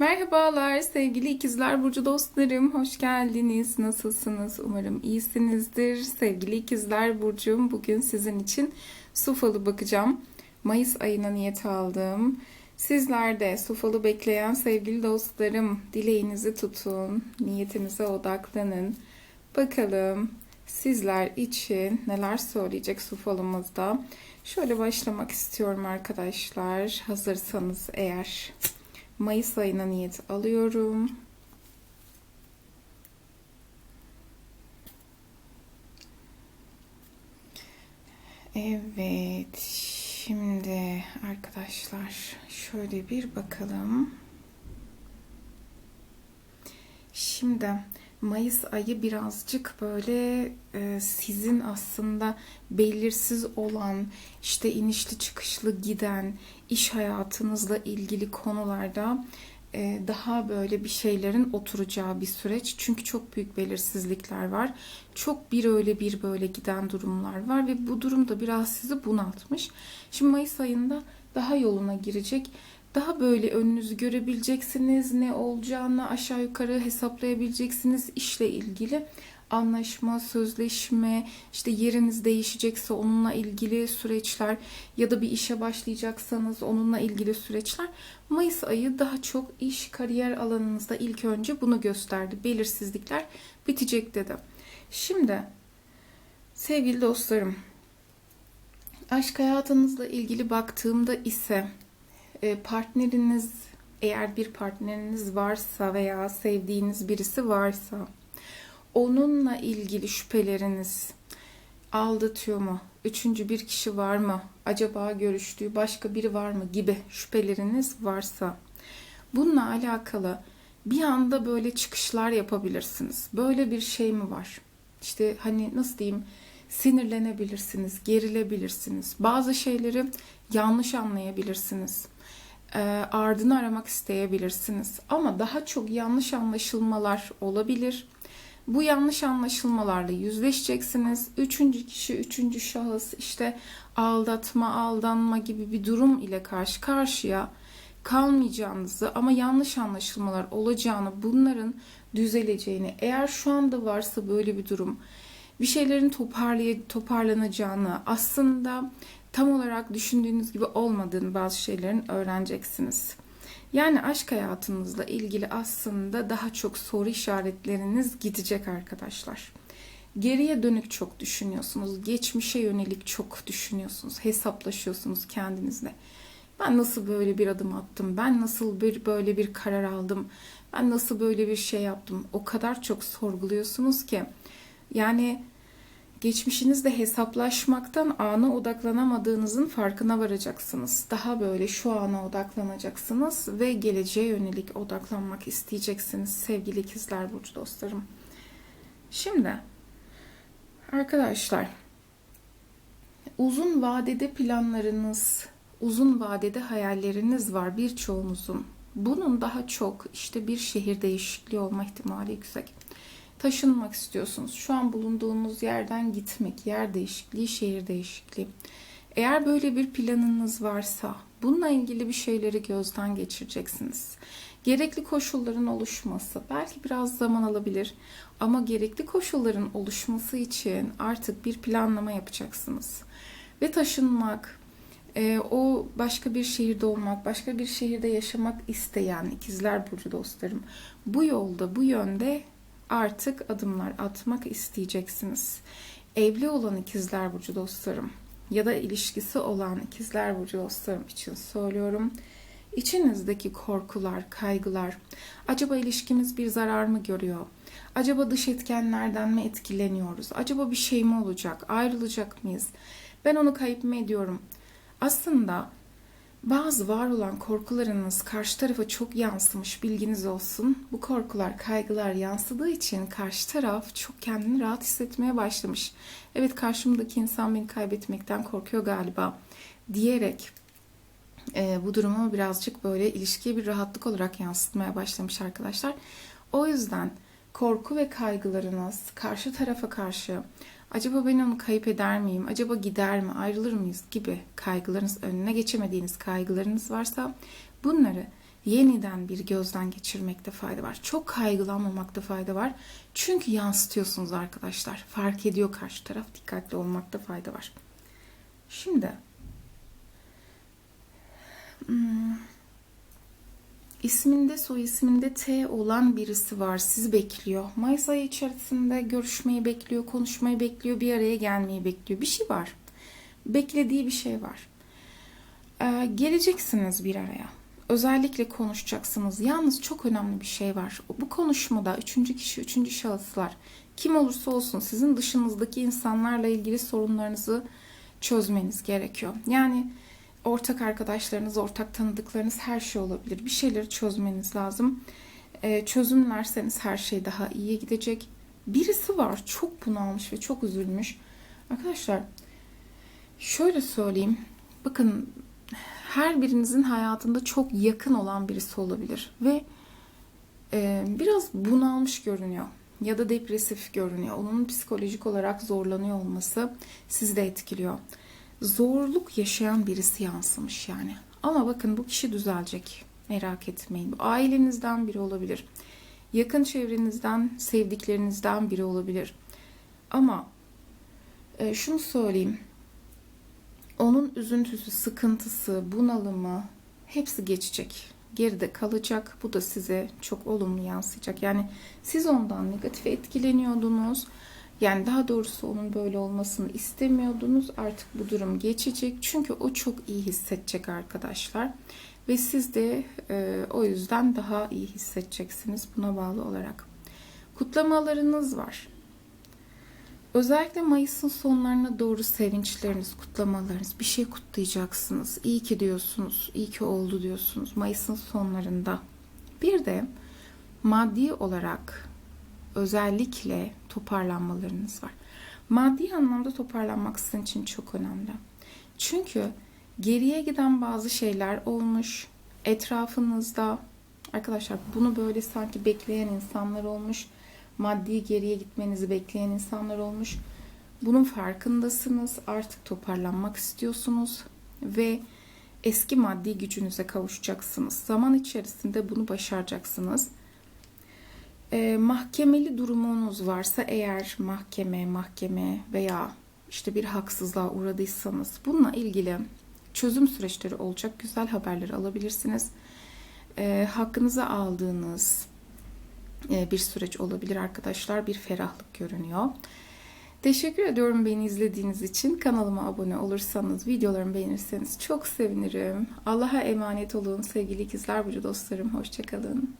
Merhabalar sevgili ikizler burcu dostlarım. Hoş geldiniz. Nasılsınız? Umarım iyisinizdir. Sevgili ikizler burcum bugün sizin için su falı bakacağım. Mayıs ayına niyet aldım. Sizler de su bekleyen sevgili dostlarım dileğinizi tutun. Niyetinize odaklanın. Bakalım sizler için neler söyleyecek su falımızda. Şöyle başlamak istiyorum arkadaşlar. Hazırsanız eğer. Mayıs ayına niyet alıyorum. Evet, şimdi arkadaşlar şöyle bir bakalım. Şimdi Mayıs ayı birazcık böyle e, sizin aslında belirsiz olan, işte inişli çıkışlı giden iş hayatınızla ilgili konularda e, daha böyle bir şeylerin oturacağı bir süreç. Çünkü çok büyük belirsizlikler var. Çok bir öyle bir böyle giden durumlar var ve bu durum da biraz sizi bunaltmış. Şimdi Mayıs ayında daha yoluna girecek daha böyle önünüzü görebileceksiniz. Ne olacağını aşağı yukarı hesaplayabileceksiniz işle ilgili. Anlaşma, sözleşme, işte yeriniz değişecekse onunla ilgili süreçler ya da bir işe başlayacaksanız onunla ilgili süreçler. Mayıs ayı daha çok iş, kariyer alanınızda ilk önce bunu gösterdi. Belirsizlikler bitecek dedi. Şimdi sevgili dostlarım, aşk hayatınızla ilgili baktığımda ise partneriniz eğer bir partneriniz varsa veya sevdiğiniz birisi varsa onunla ilgili şüpheleriniz aldatıyor mu? Üçüncü bir kişi var mı? Acaba görüştüğü başka biri var mı? Gibi şüpheleriniz varsa bununla alakalı bir anda böyle çıkışlar yapabilirsiniz. Böyle bir şey mi var? İşte hani nasıl diyeyim? Sinirlenebilirsiniz, gerilebilirsiniz. Bazı şeyleri yanlış anlayabilirsiniz e, ardını aramak isteyebilirsiniz. Ama daha çok yanlış anlaşılmalar olabilir. Bu yanlış anlaşılmalarla yüzleşeceksiniz. Üçüncü kişi, üçüncü şahıs işte aldatma, aldanma gibi bir durum ile karşı karşıya kalmayacağınızı ama yanlış anlaşılmalar olacağını, bunların düzeleceğini, eğer şu anda varsa böyle bir durum, bir şeylerin toparlay toparlanacağını, aslında tam olarak düşündüğünüz gibi olmadığını bazı şeylerin öğreneceksiniz. Yani aşk hayatınızla ilgili aslında daha çok soru işaretleriniz gidecek arkadaşlar. Geriye dönük çok düşünüyorsunuz. Geçmişe yönelik çok düşünüyorsunuz. Hesaplaşıyorsunuz kendinizle. Ben nasıl böyle bir adım attım? Ben nasıl bir böyle bir karar aldım? Ben nasıl böyle bir şey yaptım? O kadar çok sorguluyorsunuz ki yani geçmişinizde hesaplaşmaktan ana odaklanamadığınızın farkına varacaksınız. Daha böyle şu ana odaklanacaksınız ve geleceğe yönelik odaklanmak isteyeceksiniz sevgili ikizler burcu dostlarım. Şimdi arkadaşlar uzun vadede planlarınız, uzun vadede hayalleriniz var birçoğunuzun. Bunun daha çok işte bir şehir değişikliği olma ihtimali yüksek taşınmak istiyorsunuz. Şu an bulunduğunuz yerden gitmek, yer değişikliği, şehir değişikliği. Eğer böyle bir planınız varsa bununla ilgili bir şeyleri gözden geçireceksiniz. Gerekli koşulların oluşması belki biraz zaman alabilir ama gerekli koşulların oluşması için artık bir planlama yapacaksınız. Ve taşınmak, e, o başka bir şehirde olmak, başka bir şehirde yaşamak isteyen ikizler burcu dostlarım bu yolda, bu yönde artık adımlar atmak isteyeceksiniz. Evli olan ikizler burcu dostlarım ya da ilişkisi olan ikizler burcu dostlarım için söylüyorum. İçinizdeki korkular, kaygılar, acaba ilişkimiz bir zarar mı görüyor? Acaba dış etkenlerden mi etkileniyoruz? Acaba bir şey mi olacak? Ayrılacak mıyız? Ben onu kayıp mı ediyorum? Aslında bazı var olan korkularınız karşı tarafa çok yansımış bilginiz olsun. Bu korkular, kaygılar yansıdığı için karşı taraf çok kendini rahat hissetmeye başlamış. Evet karşımdaki insan beni kaybetmekten korkuyor galiba diyerek e, bu durumu birazcık böyle ilişkiye bir rahatlık olarak yansıtmaya başlamış arkadaşlar. O yüzden korku ve kaygılarınız karşı tarafa karşı Acaba ben onu kayıp eder miyim? Acaba gider mi? Ayrılır mıyız? Gibi kaygılarınız, önüne geçemediğiniz kaygılarınız varsa bunları yeniden bir gözden geçirmekte fayda var. Çok kaygılanmamakta fayda var. Çünkü yansıtıyorsunuz arkadaşlar. Fark ediyor karşı taraf. Dikkatli olmakta fayda var. Şimdi hmm, isminde soy isminde T olan birisi var. Sizi bekliyor. Mayıs ayı içerisinde görüşmeyi bekliyor, konuşmayı bekliyor, bir araya gelmeyi bekliyor. Bir şey var. Beklediği bir şey var. Ee, geleceksiniz bir araya. Özellikle konuşacaksınız. Yalnız çok önemli bir şey var. Bu konuşmada üçüncü kişi, üçüncü şahıslar kim olursa olsun sizin dışınızdaki insanlarla ilgili sorunlarınızı çözmeniz gerekiyor. Yani ortak arkadaşlarınız, ortak tanıdıklarınız her şey olabilir. Bir şeyleri çözmeniz lazım. Ee, çözümlerseniz her şey daha iyiye gidecek. Birisi var çok bunalmış ve çok üzülmüş. Arkadaşlar şöyle söyleyeyim. Bakın her birinizin hayatında çok yakın olan birisi olabilir ve e, biraz bunalmış görünüyor ya da depresif görünüyor. Onun psikolojik olarak zorlanıyor olması sizi de etkiliyor. Zorluk yaşayan birisi yansımış yani. Ama bakın bu kişi düzelecek. Merak etmeyin. Bu ailenizden biri olabilir. Yakın çevrenizden, sevdiklerinizden biri olabilir. Ama e, şunu söyleyeyim onun üzüntüsü, sıkıntısı, bunalımı hepsi geçecek. Geride kalacak. Bu da size çok olumlu yansıyacak. Yani siz ondan negatif etkileniyordunuz. Yani daha doğrusu onun böyle olmasını istemiyordunuz. Artık bu durum geçecek. Çünkü o çok iyi hissedecek arkadaşlar. Ve siz de e, o yüzden daha iyi hissedeceksiniz buna bağlı olarak. Kutlamalarınız var. Özellikle Mayıs'ın sonlarına doğru sevinçleriniz, kutlamalarınız, bir şey kutlayacaksınız. İyi ki diyorsunuz, iyi ki oldu diyorsunuz Mayıs'ın sonlarında. Bir de maddi olarak özellikle toparlanmalarınız var. Maddi anlamda toparlanmak sizin için çok önemli. Çünkü geriye giden bazı şeyler olmuş. Etrafınızda arkadaşlar bunu böyle sanki bekleyen insanlar olmuş maddi geriye gitmenizi bekleyen insanlar olmuş. Bunun farkındasınız. Artık toparlanmak istiyorsunuz ve eski maddi gücünüze kavuşacaksınız. Zaman içerisinde bunu başaracaksınız. E, mahkemeli durumunuz varsa eğer mahkeme, mahkeme veya işte bir haksızlığa uğradıysanız bununla ilgili çözüm süreçleri olacak. Güzel haberleri alabilirsiniz. E, hakkınızı aldığınız e, bir süreç olabilir arkadaşlar. Bir ferahlık görünüyor. Teşekkür ediyorum beni izlediğiniz için. Kanalıma abone olursanız, videolarımı beğenirseniz çok sevinirim. Allah'a emanet olun sevgili ikizler burcu dostlarım. Hoşçakalın.